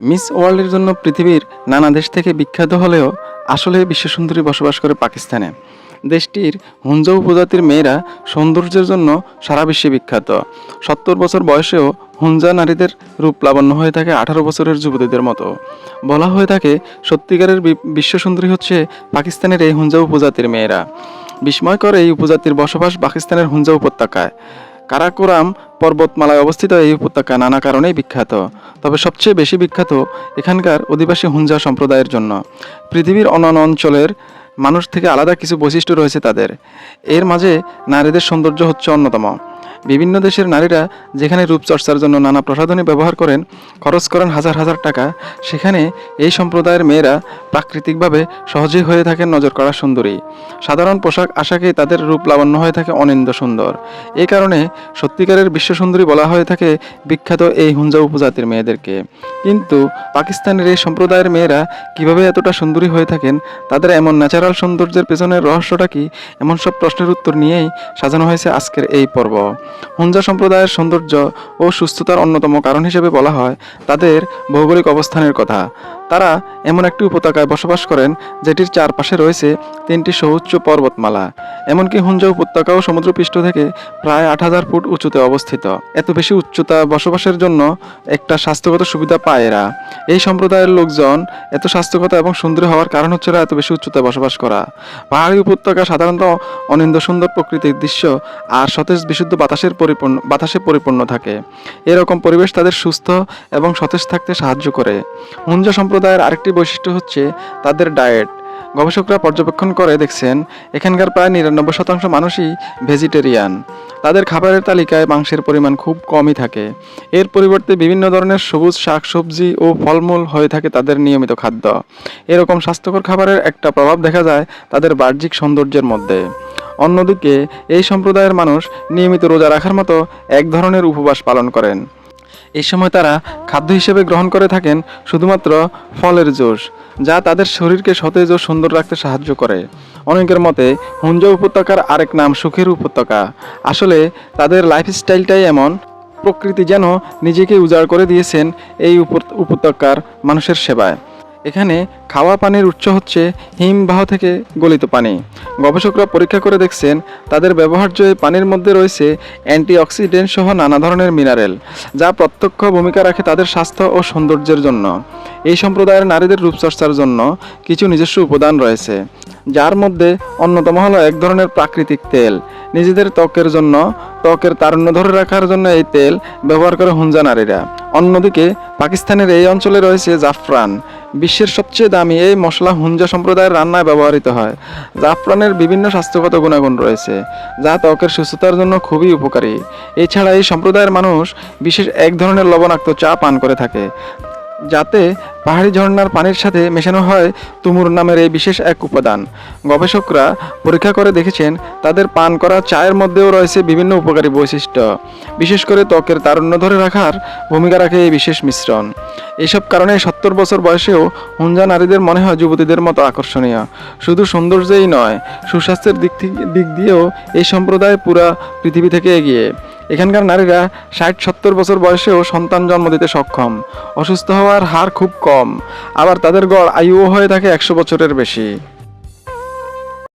Miss ওয়ার্ল্ডের জন্য পৃথিবীর নানা দেশ থেকে বিখ্যাত হলেও আসলে বিশ্বসুন্দরী বসবাস করে পাকিস্তানে। দেশটির হুঞ্জা উপজাতির মেয়েরা সৌন্দর্যের জন্য সারা বিশ্বে বিখ্যাত। সত্তর বছর বয়সেও হুঞ্জা নারীদের রূপ লাবণ্য হয়ে থাকে আঠারো বছরের যুবতীদের মতো। বলা হয়ে থাকে, সত্যিকারের বিশ্বসুন্দরী হচ্ছে পাকিস্তানের এই হুঞ্জা উপজাতির মেয়েরা। বিস্ময়কর এই উপজাতির বসবাস পাকিস্তানের হুঞ্জা উপত্যকায়। কারাকোরাম পর্বতমালায় অবস্থিত এই উপত্যকা নানা কারণেই বিখ্যাত। তবে সবচেয়ে বেশি বিখ্যাত এখানকার অধিবাসী হুঞ্জা সম্প্রদায়ের জন্য। পৃথিবীর অন্যান্য অঞ্চলের মানুষ থেকে আলাদা কিছু বৈশিষ্ট্য রয়েছে তাদের। এর মাঝে নারীদের সৌন্দর্য হচ্ছে অন্যতম। বিভিন্ন দেশের নারীরা যেখানে রূপচর্চার জন্য নানা প্রসাধনী ব্যবহার করেন, খরচ করেন হাজার হাজার টাকা, সেখানে এই সম্প্রদায়ের মেয়েরা প্রাকৃতিকভাবে সহজেই হয়ে থাকেন নজর করা সুন্দরী। সাধারণ পোশাক আশাকেই তাদের রূপ লাবণ্য হয়ে থাকে অনিন্দ সুন্দর। এই কারণে সত্যিকারের বিশ্বসুন্দরী বলা হয়ে থাকে বিখ্যাত এই হুঞ্জা উপজাতির মেয়েদেরকে। কিন্তু পাকিস্তানের এই সম্প্রদায়ের মেয়েরা কীভাবে এতটা সুন্দরী হয়ে থাকেন, তাদের এমন ন্যাচারাল সৌন্দর্যের পেছনের রহস্যটা কি, এমন সব প্রশ্নের উত্তর নিয়েই সাজানো হয়েছে আজকের এই পর্ব। হুঞ্জা সম্প্রদায়ের সৌন্দর্য ও সুস্থতার অন্যতম কারণ হিসেবে বলা হয় তাদের ভৌগোলিক অবস্থানের কথা। তারা এমন একটি উপত্যকায় বসবাস করেন, যেটির চারপাশে রয়েছে তিনটি সুউচ্চ পর্বতমালা। এমনকি হুঞ্জা উপত্যকাও সমুদ্রপৃষ্ঠ থেকে প্রায় আট হাজার ফুট উঁচুতে অবস্থিত। এত বেশি উচ্চতা বসবাসের জন্য একটা স্বাস্থ্যগত সুবিধা পায় এরা। এই সম্প্রদায়ের লোকজন এত স্বাস্থ্যগত এবং সুন্দর হওয়ার কারণ হচ্ছে এত বেশি উচ্চতায় বসবাস করা। পাহাড়ি উপত্যকা সাধারণত অনিন্দ সুন্দর প্রকৃতির দৃশ্য আর সতেজ বিশুদ্ধ বাতাসের পরিপূর্ণ, বাতাসে পরিপূর্ণ থাকে। এরকম পরিবেশ তাদের সুস্থ এবং সতেজ থাকতে সাহায্য করে। হুঞ্জা সম্প্রদায়ের আরেকটি বৈশিষ্ট্য হচ্ছে তাদের ডায়েট গবেষকরা পর্যবেক্ষণ করে দেখছেন, এখানকার প্রায় নিরানব্বই শতাংশ মানুষই ভেজিটেরিয়ান। তাদের খাবারের তালিকায় মাংসের পরিমাণ খুব কমই থাকে। এর পরিবর্তে বিভিন্ন ধরনের সবুজ শাকসবজি ও ফলমূল হয়ে থাকে তাদের নিয়মিত খাদ্য। এরকম স্বাস্থ্যকর খাবারের একটা প্রভাব দেখা যায় তাদের বাহ্যিক সৌন্দর্যের মধ্যে। অন্যদিকে, এই সম্প্রদায়ের মানুষ নিয়মিত রোজা রাখার মতো এক ধরনের উপবাস পালন করেন। এই সময় তারা খাদ্য হিসেবে গ্রহণ করে থাকেন শুধুমাত্র ফলের জুস, যা তাদের শরীরকে সতেজ ও সুন্দর রাখতে সাহায্য করে। অনেকের মতে, হুঞ্জা উপত্যকার আরেক নাম সুখের উপত্যকা। আসলে, তাদের লাইফস্টাইলটাই এমন। প্রকৃতি যেন নিজেকে উজাড় করে দিয়েছেন এই উপ- উপত্যকার মানুষের সেবায়। এখানে খাওয়া পানির উৎস হচ্ছে হিমবাহ থেকে গলিত পানি। গবেষকরা পরীক্ষা করে দেখছেন তাদের ব্যবহার্য পানির মধ্যে রয়েছে অ্যান্টিঅক্সিডেন্ট সহ নানা ধরনের মিনারেল, যা প্রত্যক্ষ ভূমিকা রাখে তাদের স্বাস্থ্য ও সৌন্দর্যের জন্য। এই সম্প্রদায়ের নারীদের রূপচর্চার জন্য কিছু নিজস্ব উপাদান রয়েছে, যার মধ্যে অন্যতম হলো এক ধরনের প্রাকৃতিক তেল। নিজেদের ত্বকের জন্য, ত্বকের তারুণ্য ধরে রাখার জন্য এই তেল ব্যবহার করে হুঞ্জা নারীরা। অন্যদিকে পাকিস্তানের এই অঞ্চলে রয়েছে জাফরান। বিশ্বের সবচেয়ে দামি এই মশলা হুঞ্জা সম্প্রদায়ের রান্নায় ব্যবহৃত হয়। জাফরানের বিভিন্ন স্বাস্থ্যগত গুণাগুণ রয়েছে, যা ত্বকের সুস্থতার জন্য খুবই উপকারী। এছাড়া এই সম্প্রদায়ের মানুষ বিশেষ এক ধরনের লবণাক্ত চা পান করে থাকে। যাতে পাহাড়ি ঝর্ণার পানির সাথে মেশানো হয় তুমুর নামের এই বিশেষ এক উপাদান। গবেষকরা পরীক্ষা করে দেখেছেন, তাদের পান করা চায়ের মধ্যেও রয়েছে বিভিন্ন উপকারী বৈশিষ্ট্য। বিশেষ করে ত্বকের তারুণ্য ধরে রাখার ভূমিকা রাখে এই বিশেষ মিশ্রণ। এসব কারণে সত্তর বছর বয়সেও হুঞ্জা নারীদের মনে হয় যুবতীদের মতো আকর্ষণীয়। শুধু সৌন্দর্যেই নয়, সুস্বাস্থ্যের দিক দিক দিয়েও এই সম্প্রদায় পুরা পৃথিবী থেকে এগিয়ে। এখানকার নারীরা ষাট, সত্তর বছর বয়সেও সন্তান জন্ম দিতে সক্ষম। অসুস্থ হওয়ার হার খুব কম। আবার তাদের গড় আয়ুও হয়ে থাকে একশো বছরের বেশি।